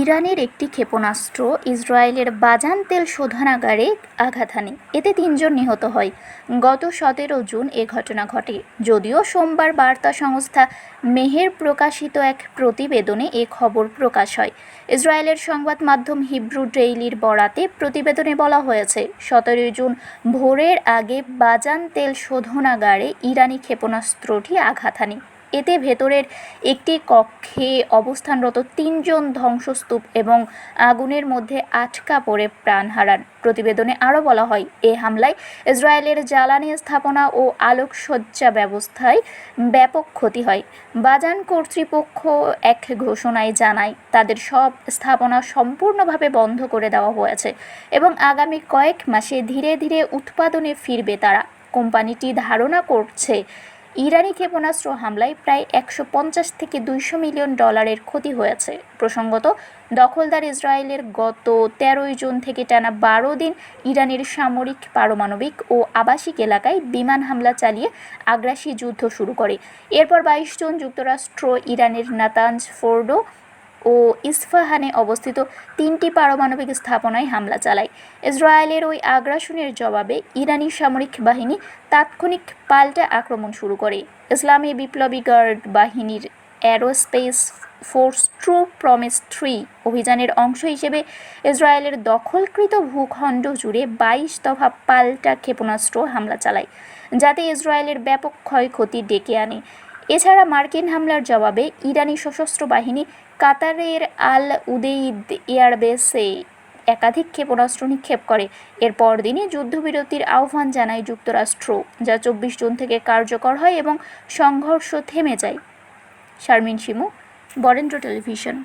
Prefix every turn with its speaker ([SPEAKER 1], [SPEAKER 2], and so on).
[SPEAKER 1] ইরানের একটি ক্ষেপণাস্ত্র ইসরায়েলের বাজান তেল শোধনাগারে আঘাত হানে। এতে তিনজন নিহত হয়। গত সতেরো জুন এ ঘটনা ঘটে। যদিও সোমবার বার্তা সংস্থা মেহের প্রকাশিত এক প্রতিবেদনে এ খবর প্রকাশ হয়। ইসরায়েলের সংবাদ মাধ্যম হিব্রু ডেইলির বরাতে প্রতিবেদনে বলা হয়েছে, সতেরোই জুন ভোরের আগে বাজান তেল শোধনাগারে ইরানি ক্ষেপণাস্ত্রটি আঘাত হানে। এতে ভেতরের একটি কক্ষে অবস্থানরত তিনজন ধ্বংসস্তূপ এবং আগুনের মধ্যে আটকা পড়ে প্রাণ হারান। প্রতিবেদনে আরও বলা হয়, এ হামলায় ইসরায়েলের জ্বালানি স্থাপনা ও আলোকসজ্জা ব্যবস্থায় ব্যাপক ক্ষতি হয়। বাজান কর্তৃপক্ষ এক ঘোষণায় জানায়, তাদের সব স্থাপনা সম্পূর্ণভাবে বন্ধ করে দেওয়া হয়েছে এবং আগামী কয়েক মাসে ধীরে ধীরে উৎপাদনে ফিরবে তারা। কোম্পানিটি ধারণা করছে ইরানি ক্ষেপণাস্ত্র হামলায় প্রায় একশো পঞ্চাশ থেকে দুইশো মিলিয়ন ডলারের ক্ষতি হয়েছে। প্রসঙ্গত, দখলদার ইসরায়েলের গত তেরোই জুন থেকে টানা বারো দিন ইরানের সামরিক, পারমাণবিক ও আবাসিক এলাকায় বিমান হামলা চালিয়ে আগ্রাসী যুদ্ধ শুরু করে। এরপর বাইশ জুন যুক্তরাষ্ট্র ইরানের নাতাঞ্জ ফোর্ডো ও ইস্ফাহানে অবস্থিত তিনটি পারমাণবিক স্থাপনায় হামলা চালায়। ইসরায়েলের ওই আগ্রাসনের জবাবে ইরানি সামরিক বাহিনী তাৎক্ষণিক পাল্টা আক্রমণ শুরু করে। ইসলামী বিপ্লবী গার্ড বাহিনীর aerospace force true promise three অভিযানের অংশ হিসেবে ইসরায়েলের দখলকৃত ভূখণ্ড জুড়ে বাইশ দফা পাল্টা ক্ষেপণাস্ত্র হামলা চালায়, যাতে ইসরায়েলের ব্যাপক ক্ষয়ক্ষতি ডেকে আনে। এছাড়া মার্কিন হামলার জবাবে ইরানি সশস্ত্র বাহিনী কাতারের আল উদেইদ এয়ারবেসে একাধিক ক্ষেপণাস্ত্র নিক্ষেপ করে। এর পরদিনই যুদ্ধবিরতির আহ্বান জানায় যুক্তরাষ্ট্র, যা চব্বিশ জুন থেকে কার্যকর হয় এবং সংঘর্ষ থেমে যায়। শারমিন শিমু, বরেন্দ্র টেলিভিশন।